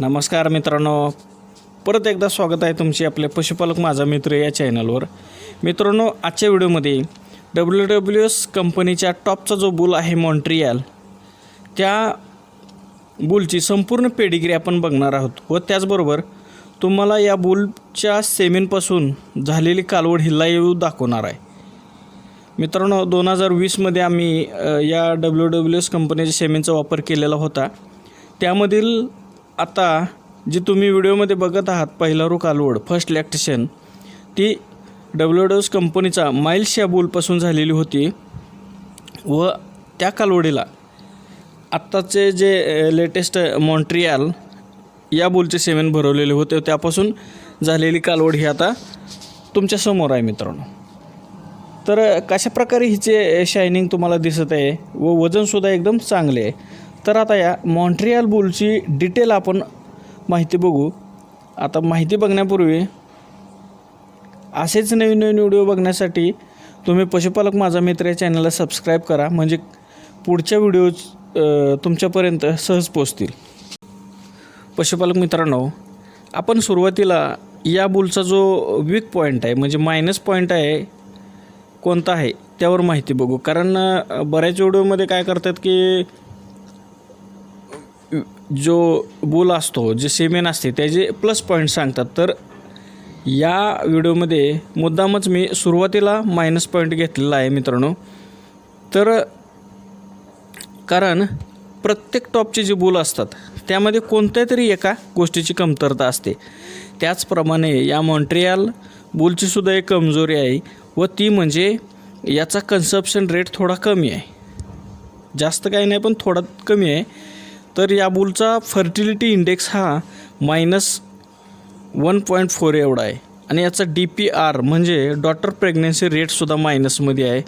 नमस्कार मित्रांनो. परत एकदा स्वागत आहे तुमचे आपले पशुपालक माझा मित्र या चॅनलवर मित्रांनो आजच्या व्हिडिओमध्ये डब्ल्यू डब्ल्यू एस कंपनीच्या टॉपचा जो बुल आहे मॉन्ट्रियल त्या बुलची संपूर्ण पेडिग्री आपण बघणार आहोत व त्याचबरोबर तुम्हाला या बुलच्या सेमींपासून झालेली कालवड हिल्ला येऊ दाखवणार आहे. मित्रांनो दोन हजार वीसमध्ये आम्ही या डब्ल्यू डब्ल्यू एस कंपनीच्या सेमींचा वापर केलेला होता. त्यामधील आता जी तुम्ही व्हिडिओमध्ये बघत आहात पहिला रो कालवड फर्स्ट लॅक्टेशन ती डब्ल्यू कंपनीचा माइल्स या बुलपासून झालेली होती. व त्या कालवडीला आत्ताचे जे लेटेस्ट मॉन्ट्रियाल या बोलचे सेवन भरवलेले होते त्यापासून झालेली कालवड ही आता तुमच्यासमोर आहे मित्रांनो. तर कशा प्रकारे हिचे शायनिंग तुम्हाला दिसत आहे व वजनसुद्धा एकदम चांगले आहे? तर आता या मॉन्ट्रियल बुलची डिटेल आपण माहिती बघू. आता माहिती बघण्यापूर्वी असेच नवीन नवीन व्हिडिओ बघण्यासाठी तुम्ही पशुपालक माझा मित्र या चॅनलला सबस्क्राईब करा. म्हणजे पुढच्या व्हिडिओ तुमच्यापर्यंत सहज पोचतील पशुपालक मित्रांनो आपण सुरुवातीला या बुलचा जो वीक पॉईंट आहे म्हणजे मायनस पॉईंट आहे कोणता आहे त्यावर माहिती बघू. कारण बऱ्याच व्हिडिओमध्ये काय करतात की जो बोल असतो जे सेमेन असते त्याचे प्लस पॉईंट सांगतात. तर या व्हिडिओमध्ये मुद्दामच मी सुरुवातीला मायनस पॉईंट घेतलेला आहे मित्रांनो. तर कारण प्रत्येक टॉपचे जे बुल असतात त्यामध्ये कोणत्या तरी एका गोष्टीची कमतरता असते. त्याचप्रमाणे या मॉन्ट्रियल बोलचीसुद्धा एक कमजोरी आहे व ती म्हणजे याचा कन्सप्शन रेट थोडा कमी आहे. जास्त काही नाही पण थोडा कमी आहे. तर या बुलचा फर्टिलिटी इंडेक्स हा मायनस वन पॉईंट फोर एवढा आहे. आणि याचा डी पी आर म्हणजे डॉटर प्रेग्नन्सी रेटसुद्धा मायनसमध्ये आहे.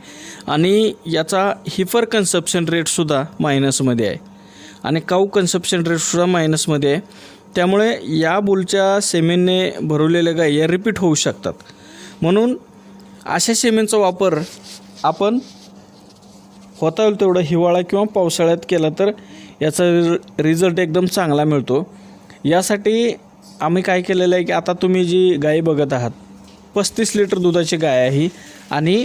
आणि याचा हिफर कन्सप्शन रेटसुद्धा मायनसमध्ये आहे. आणि काऊ कन्सप्शन रेटसुद्धा मायनसमध्ये आहे. त्यामुळे या बुलच्या सेमेनने भरवलेल्या गाय्या रिपीट होऊ शकतात. म्हणून अशा सेमेनचा वापर आपण होता येईल तेवढं हिवाळा किंवा पावसाळ्यात केला तर याचा रिझल्ट एकदम चांगला मिळतो. यासाठी आम्ही काय केलेलं आहे की आता तुम्ही जी गाय बघत आहात पस्तीस लिटर दुधाची गाय आहे आणि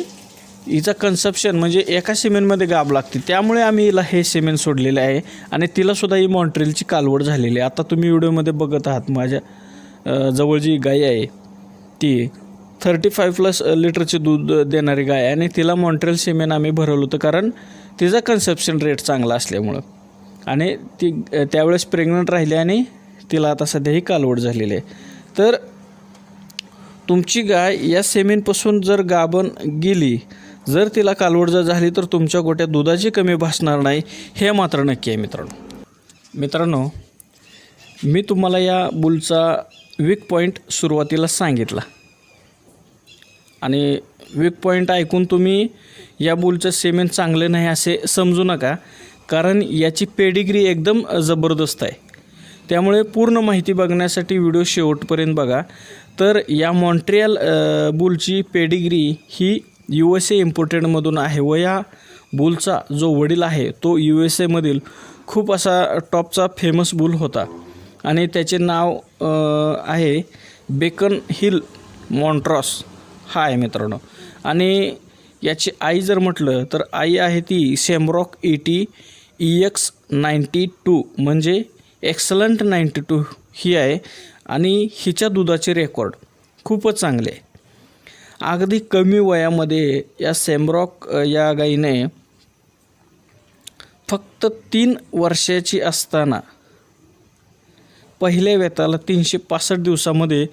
हिचं कन्सप्शन म्हणजे एका सिमेंटमध्ये गाब लागते. त्यामुळे आम्ही हिला हे सिमेंट सोडलेले आहे आणि तिलासुद्धा ही मॉन्ट्रेलची कालवड झालेली आहे. आता तुम्ही व्हिडिओमध्ये बघत आहात माझ्या जवळ जी गाय आहे ती थर्टी फाय प्लस लिटरचे दूध देणारी गाय आहे आणि तिला मॉन्ट्रेल सिमेंट आम्ही भरवलं होतं कारण तिचा कन्सप्शन रेट चांगला असल्यामुळं. आणि ती त्यावेळेस प्रेग्नंट राहिली आणि तिला आता सध्या ही कालवड झालेली आहे. तर तुमची गाय या सेमेनपासून जर गाभण गेली जर तिला कालवड जर झाली तर तुमच्या गोट्यात दुधाची कमी भासणार नाही हे मात्र नक्की आहे मित्रांनो. मित्रांनो मी तुम्हाला या बुलचा वीक पॉईंट सुरुवातीला सांगितला. आणि वीक पॉईंट ऐकून तुम्ही या बुलचं सेमेंट चांगलं नाही असे समजू नका. कारण याची पेडिग्री एकदम जबरदस्त आहे. त्यामुळे पूर्ण माहिती बघण्यासाठी व्हिडिओ शेवटपर्यंत बघा. तर या मॉन्ट्रियल बुलची पेडिग्री ही यू एस ए इम्पोर्टेडमधून आहे व या बुलचा जो वडील आहे तो यू एस एमधील खूप असा टॉपचा फेमस बुल होता. आणि त्याचे नाव आहे बेकन हिल मॉन्ट्रॉस. हा आहे मित्रांनो. आणि याची आई जर म्हटलं तर आई आहे ती सेमरॉक AT E X ninety two म्हणजे एक्सलंट नाईंटी टू ही आहे आणि हिच्या दुधाचे रेकॉर्ड खूपच चांगले आहे. अगदी कमी वयामध्ये या सेमरॉक या गाईने फक्त तीन वर्षाची असताना पहिल्या वेताला तीनशे पासष्ट दिवसामध्ये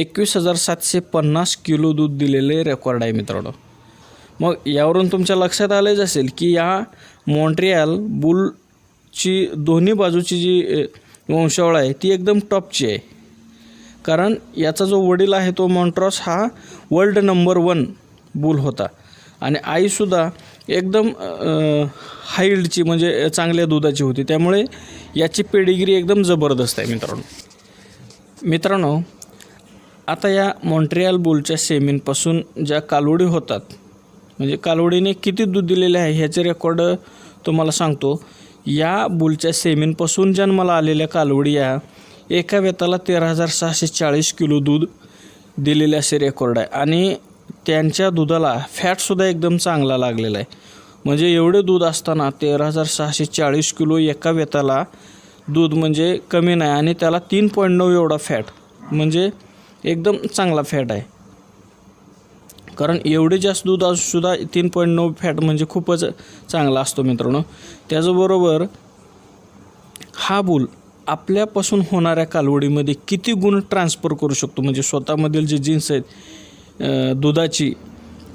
एकवीस हजार सातशे पन्नास किलो दूध दिलेले रेकॉर्ड आहे मित्रांनो. मग यावरून तुमच्या लक्षात आलंच असेल की या मॉन्ट्रियल बुलची दोन्ही बाजूची जी वंशावळ आहे ती एकदम टॉपची आहे. कारण याचा जो वडील आहे तो मॉन्ट्रॉस हा वर्ल्ड नंबर वन बुल होता. आणि आईसुद्धा एकदम हाईल्डची म्हणजे चांगल्या दुधाची होती. त्यामुळे याची पेडिग्री एकदम जबरदस्त आहे मित्रांनो. मित्रांनो आता या मॉन्ट्रियल बुलच्या सेमींपासून ज्या कालवडी होतात म्हणजे कालवडीने किती दूध दिलेले आहे ह्याचे रेकॉर्ड तुम्हाला सांगतो. या बुलच्या सेमींपासून जन्माला आलेल्या कालवडी या एका वेताला तेरा हजार सहाशे चाळीस किलो दूध दिलेले असे रेकॉर्ड आहे. आणि त्यांच्या दुधाला फॅटसुद्धा एकदम चांगला लागलेला आहे. म्हणजे एवढे दूध असताना तेरा हजार सहाशे चाळीस किलो एका वेताला दूध म्हणजे कमी नाही आणि त्याला तीन पॉईंट नऊ एवढा फॅट म्हणजे एकदम चांगला फॅट आहे. कारण एवढे जास्त दूध असूसुद्धा तीन पॉईंट नऊ फॅट म्हणजे खूपच चांगला असतो मित्रांनो. त्याचबरोबर हा बुल आपल्यापासून होणाऱ्या कालवडीमध्ये किती गुण ट्रान्सफर करू शकतो? म्हणजे स्वतःमधील जे जीन्स आहेत दुधाची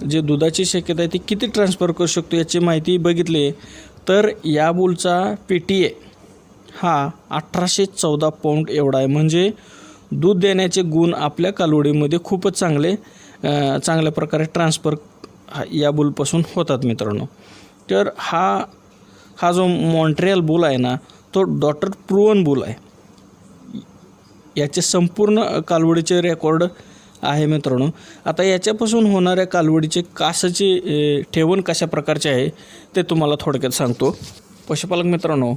जे दुधाची शक्यता आहे ती किती ट्रान्सफर करू शकतो याची माहिती बघितली. तर या बुलचा पी टी ए हा अठराशे चौदा पाऊंड एवढा आहे. म्हणजे दूध देण्याचे गुण आपल्या कालवडीमध्ये खूपच चांगले चांगल्या प्रकारे ट्रान्सफर हा- या बुलपासून होतात मित्रांनो. तर हा हा जो मॉन्ट्रियल बुल आहे ना तो डॉटर प्रुवन बुल आहे. याचे संपूर्ण कालवडीचे रेकॉर्ड आहे मित्रांनो. आता याच्यापासून होणाऱ्या कालवडीचे कासाची ठेवण कशा प्रकारचे आहे ते तुम्हाला थोडक्यात सांगतो. पशुपालक मित्रांनो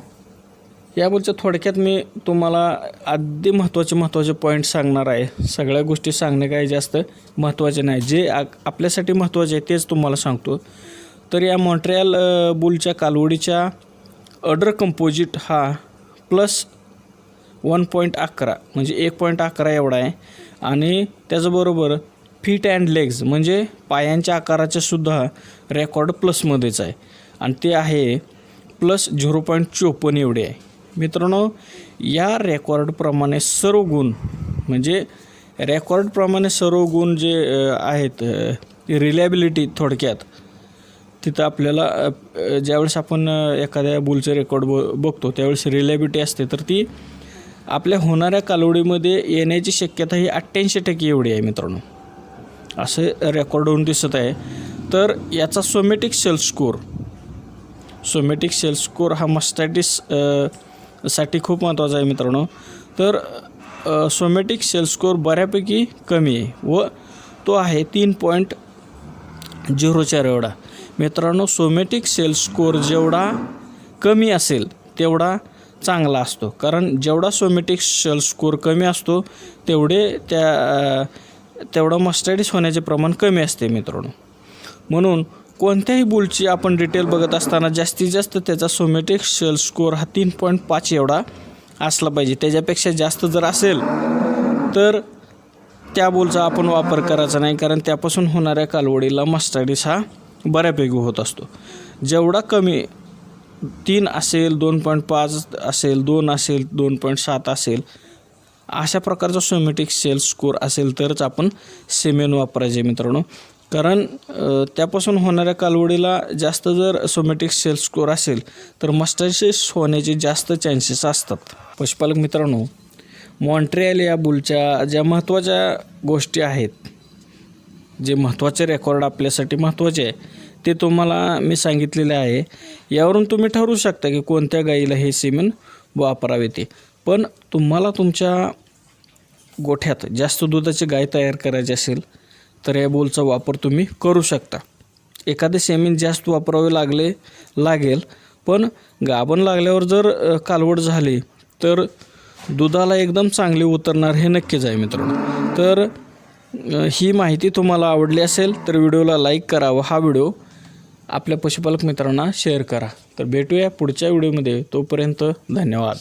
याबद्दलच्या थोडक्यात मी तुम्हाला अगदी महत्त्वाचे महत्त्वाचे पॉईंट सांगणार आहे. सगळ्या गोष्टी सांगणे काही जास्त महत्त्वाचे नाही. जे आ आपल्यासाठी महत्त्वाचे आहे तेच तुम्हाला सांगतो. तर या मॉन्ट्रियल बुलच्या कालवडीच्या अडर कंपोजिट हा प्लस वन पॉईंट अकरा म्हणजे एक पॉईंट अकरा एवढा आहे. आणि त्याचबरोबर फीट अँड लेग्ज म्हणजे पायांच्या आकाराच्यासुद्धा रेकॉर्ड प्लसमध्येच आहे. आणि ते आहे प्लस झिरो पॉईंट चोपन्न एवढे आहे. मित्रांनो या रेकॉर्डप्रमाणे सर्व गुण म्हणजे रेकॉर्डप्रमाणे सर्व गुण जे आहेत रिलॅबिलिटी थोडक्यात तिथं आपल्याला ज्यावेळेस आपण एखाद्या बुलचं रेकॉर्ड ब बघतो त्यावेळेस रिलॅबिलिटी असते. तर ती आपल्या होणाऱ्या कालवडीमध्ये येण्याची शक्यता ही अठ्ठ्याऐंशी टक्के एवढी आहे मित्रांनो. असे रेकॉर्ड होऊन दिसत आहे. तर याचा somatic cell score somatic cell score हा मस्टॅटिस साठी खूप महत्त्वाचा आहे मित्रांनो. तर सोमॅटिक सेल स्कोअर बऱ्यापैकी कमी आहे व तो आहे तीन पॉईंट झिरो चार एवढा. मित्रांनो सोमॅटिक सेल स्कोर जेवढा कमी असेल तेवढा चांगला असतो. कारण जेवढा सोमॅटिक सेल स्कोर कमी असतो तेवढे त्या तेवढं मस्टॅडिस होण्याचे प्रमाण कमी असते मित्रांनो. म्हणून कोणत्याही बुलची आपण डिटेल बघत असताना जास्तीत जास्त त्याचा सोमॅटिक सेल स्कोर हा तीन पॉईंट पाच एवढा असला पाहिजे. त्याच्यापेक्षा जास्त जर असेल तर त्या बोलचा आपण वापर करायचा नाही कारण त्यापासून होणाऱ्या कालवडीला मस्टाडीस हा बऱ्यापैकी होत असतो. जेवढा कमी तीन असेल दोन पॉईंट पाच असेल दोन असेल दोन पॉईंट सात असेल अशा प्रकारचा सोमॅटिक सेल स्कोर असेल तरच आपण सिमेन वापरायचे मित्रांनो. कारण त्यापासून होणाऱ्या कालवडीला जास्त जर सोमॅटिक सेल स्कोर असेल तर मस्टायसिस होण्याचे जास्त चान्सेस असतात. पशुपालक मित्रांनो मॉन्ट्रियल या बुलच्या ज्या महत्त्वाच्या गोष्टी आहेत जे महत्त्वाचे रेकॉर्ड आपल्यासाठी महत्त्वाचे आहे ते तुम्हाला मी सांगितलेले आहे. यावरून तुम्ही ठरवू शकता की कोणत्या गाईला हे सिमेंट वापरावे ते. पण तुम्हाला तुमच्या गोठ्यात जास्त दुधाची गाय तयार करायची असेल तर या बोलचा वापर तुम्ही करू शकता. एखादे सेमेन जास्त वापरावे लागले लागेल पण गाभण लागल्यावर जर कालवड झाली तर दुधाला एकदम चांगले उतरणार हे नक्कीच आहे मित्रांनो. तर ही माहिती तुम्हाला आवडली असेल तर व्हिडिओला लाईक करा व हा व्हिडिओ आपल्या पशुपालक मित्रांना शेअर करा. तर भेटूया पुढच्या व्हिडिओमध्ये. तोपर्यंत धन्यवाद.